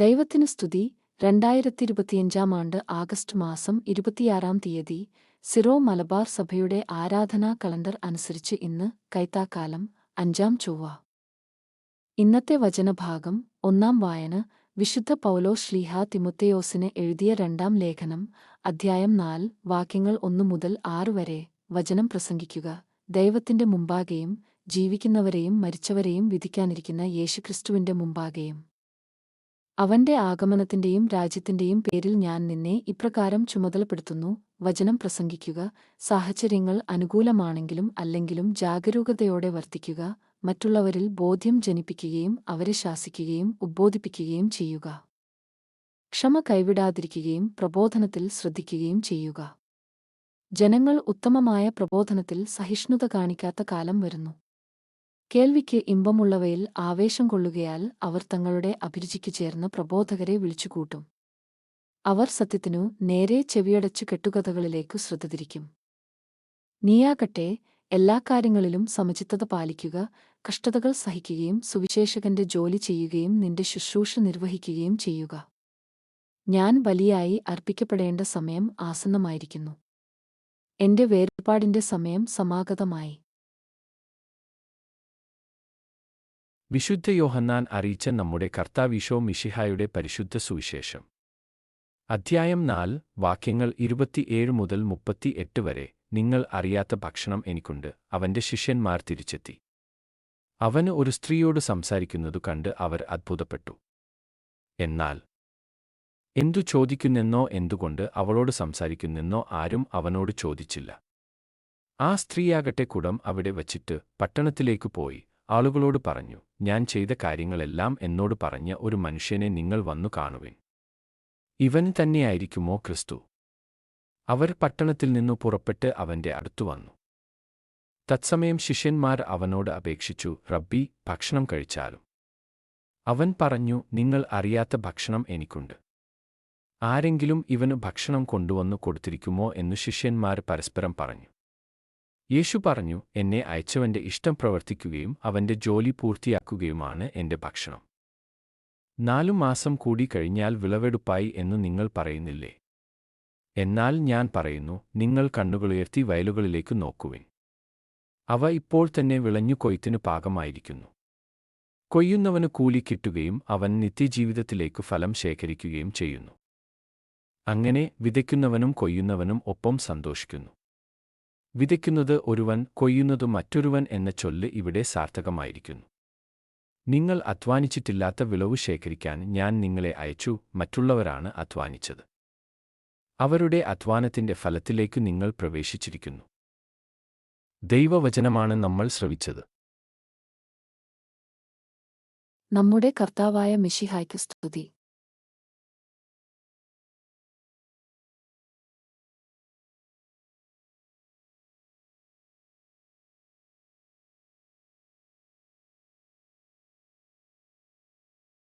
ദൈവത്തിന് സ്തുതി. രണ്ടായിരത്തി ഇരുപത്തിയഞ്ചാം ആണ്ട് ആഗസ്റ്റ് മാസം ഇരുപത്തിയാറാം തീയതി സിറോ മലബാർ സഭയുടെ ആരാധനാ കലണ്ടർ അനുസരിച്ച് ഇന്ന് കൈത്താക്കാലം അഞ്ചാം ചൊവ്വ. ഇന്നത്തെ വചനഭാഗം ഒന്നാം വായന വിശുദ്ധ പൗലോ ശ്ലീഹ തിമുത്തയോസിന് എഴുതിയ രണ്ടാം ലേഖനം അധ്യായം നാല് വാക്യങ്ങൾ ഒന്നു മുതൽ ആറ് വരെ വചനം പ്രസംഗിക്കുക. ദൈവത്തിന്റെ മുമ്പാകെയും ജീവിക്കുന്നവരെയും മരിച്ചവരെയും വിധിക്കാനിരിക്കുന്ന യേശുക്രിസ്തുവിന്റെ മുമ്പാകെയും. അവന്റെ ആഗമനത്തിന്റെയും രാജ്യത്തിന്റെയും പേരിൽ ഞാൻ നിന്നെ ഇപ്രകാരം ചുമതലപ്പെടുത്തുന്നു. വചനം പ്രസംഗിക്കുക. സാഹചര്യങ്ങൾ അനുകൂലമാണെങ്കിലും അല്ലെങ്കിലും ജാഗരൂകതയോടെ വർത്തിക്കുക. മറ്റുള്ളവരിൽ ബോധ്യം ജനിപ്പിക്കുകയും അവരെ ശാസിക്കുകയും ഉദ്ബോധിപ്പിക്കുകയും ചെയ്യുക. ക്ഷമ കൈവിടാതിരിക്കുകയും പ്രബോധനത്തിൽ ശ്രദ്ധിക്കുകയും ചെയ്യുക. ജനങ്ങൾ ഉത്തമമായ പ്രബോധനത്തിൽ സഹിഷ്ണുത കാണിക്കാത്ത കാലം വരുന്നു. കേൾവിക്ക് ഇമ്പമുള്ളവയിൽ ആവേശം കൊള്ളുകയാൽ അവർ തങ്ങളുടെ അഭിരുചിക്ക് ചേർന്ന് പ്രബോധകരെ വിളിച്ചുകൂട്ടും. അവർ സത്യത്തിനു നേരെ ചെവിയടച്ചു കെട്ടുകഥകളിലേക്കു ശ്രദ്ധ തിരിക്കും. നീയാകട്ടെ എല്ലാ കാര്യങ്ങളിലും സമചിത്തത പാലിക്കുക കഷ്ടതകൾ സഹിക്കുകയും സുവിശേഷകന്റെ ജോലി ചെയ്യുകയും നിന്റെ ശുശ്രൂഷ നിർവഹിക്കുകയും ചെയ്യുക. ഞാൻ ബലിയായി അർപ്പിക്കപ്പെടേണ്ട സമയം ആസന്നമായിരിക്കുന്നു. എന്റെ വേർപാടിന്റെ സമയം സമാഗതമായി. വിശുദ്ധ യോഹന്നാൻ അറിയിച്ച നമ്മുടെ കർത്താവിശോ മിഷിഹായുടെ പരിശുദ്ധ സുവിശേഷം. അധ്യായം നാല് വാക്യങ്ങൾ ഇരുപത്തിയേഴ് മുതൽ മുപ്പത്തിയെട്ട് വരെ നിങ്ങൾ അറിയാത്ത ഭക്ഷണം എനിക്കുണ്ട് അവന്റെ ശിഷ്യന്മാർ തിരിച്ചെത്തി. അവന് ഒരു സ്ത്രീയോട് സംസാരിക്കുന്നതു കണ്ട് അവർ അത്ഭുതപ്പെട്ടു. എന്നാൽ എന്തു ചോദിക്കുന്നെന്നോ എന്തുകൊണ്ട് അവളോട് സംസാരിക്കുന്നെന്നോ ആരും അവനോട് ചോദിച്ചില്ല. ആ സ്ത്രീയാകട്ടെ കുടം അവിടെ വച്ചിട്ട് പട്ടണത്തിലേക്കു പോയി ആളുകളോട് പറഞ്ഞു ഞാൻ ചെയ്ത കാര്യങ്ങളെല്ലാം എന്നോട് പറഞ്ഞ ഒരു മനുഷ്യനെ നിങ്ങൾ വന്നു കാണുവിൻ. ഇവൻ തന്നെയായിരിക്കുമോ ക്രിസ്തു? അവർ പട്ടണത്തിൽ നിന്നു പുറപ്പെട്ട് അവന്റെ അടുത്തു വന്നു. തത്സമയം ശിഷ്യന്മാർ അവനോട് അപേക്ഷിച്ചു റബ്ബി ഭക്ഷണം കഴിച്ചാലും. അവൻ പറഞ്ഞു നിങ്ങൾ അറിയാത്ത ഭക്ഷണം എനിക്കുണ്ട്. ആരെങ്കിലും ഇവന് ഭക്ഷണം കൊണ്ടുവന്നു കൊടുത്തിരിക്കുമോ? എന്നു ശിഷ്യന്മാർ പരസ്പരം പറഞ്ഞു. യേശു പറഞ്ഞു എന്നെ അയച്ചവന്റെ ഇഷ്ടം പ്രവർത്തിക്കുകയും അവന്റെ ജോലി പൂർത്തിയാക്കുകയുമാണ് എന്റെ ഭക്ഷണം. നാലു മാസം കൂടി കഴിഞ്ഞാൽ വിളവെടുപ്പായി എന്ന് നിങ്ങൾ പറയുന്നില്ലേ? എന്നാൽ ഞാൻ പറയുന്നു നിങ്ങൾ കണ്ണുകളുയർത്തി വയലുകളിലേക്ക് നോക്കുവിൻ. അവ ഇപ്പോൾ തന്നെ വിളഞ്ഞു കൊയ്ത്തിനു പാകമായിരിക്കുന്നു. കൊയ്യുന്നവന് കൂലി കിട്ടുകയും അവൻ നിത്യജീവിതത്തിലേക്ക് ഫലം ശേഖരിക്കുകയും ചെയ്യുന്നു. അങ്ങനെ വിതയ്ക്കുന്നവനും കൊയ്യുന്നവനും ഒപ്പം സന്തോഷിക്കുന്നു. വിതയ്ക്കുന്നത് ഒരുവൻ കൊയ്യുന്നത് മറ്റൊരുവൻ എന്ന ചൊല്ല് ഇവിടെ സാർത്ഥകമായിരിക്കുന്നു. നിങ്ങൾ അധ്വാനിച്ചിട്ടില്ലാത്ത വിളവ് ശേഖരിക്കാൻ ഞാൻ നിങ്ങളെ അയച്ചു മറ്റുള്ളവരാണ് അധ്വാനിച്ചത്. അവരുടെ അധ്വാനത്തിന്റെ ഫലത്തിലേക്ക് നിങ്ങൾ പ്രവേശിച്ചിരിക്കുന്നു. ദൈവവചനമാണ് നമ്മൾ ശ്രവിച്ചത്. നമ്മുടെ കർത്താവായ മിഷിഹായ്ക്ക് സ്തുതി.